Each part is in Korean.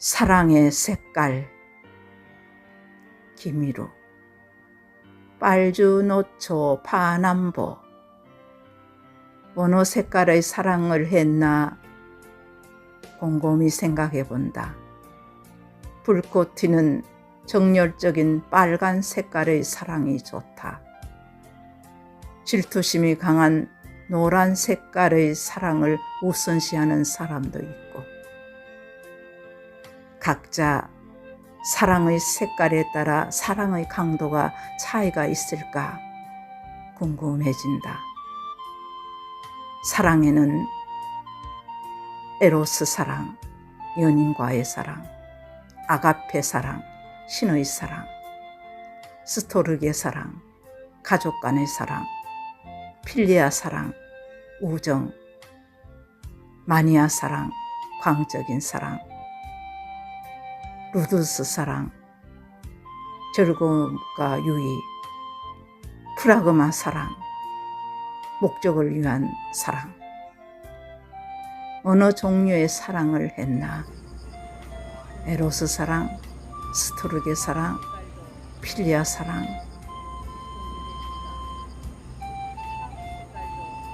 사랑의 색깔 김희루 빨주 노초 파남보 어느 색깔의 사랑을 했나 곰곰이 생각해 본다. 불꽃 튀는 정열적인 빨간 색깔의 사랑이 좋다. 질투심이 강한 노란 색깔의 사랑을 우선시하는 사람도 있고, 각자 사랑의 색깔에 따라 사랑의 강도가 차이가 있을까 궁금해진다. 사랑에는 에로스 사랑, 연인과의 사랑, 아가페 사랑, 신의 사랑, 스토르게 사랑, 가족 간의 사랑, 필리아 사랑, 우정, 마니아 사랑, 광적인 사랑, 루두스 사랑, 즐거움과 유의, 프라그마 사랑, 목적을 위한 사랑. 어느 종류의 사랑을 했나? 에로스 사랑, 스토르게 사랑, 필리아 사랑.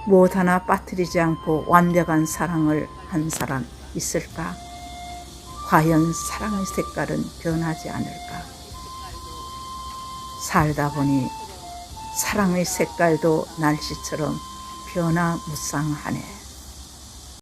무엇 하나 빠뜨리지 않고 완벽한 사랑을 한 사람 있을까? 과연 사랑의 색깔은 변하지 않을까? 살다 보니 사랑의 색깔도 날씨처럼 변화무쌍하네.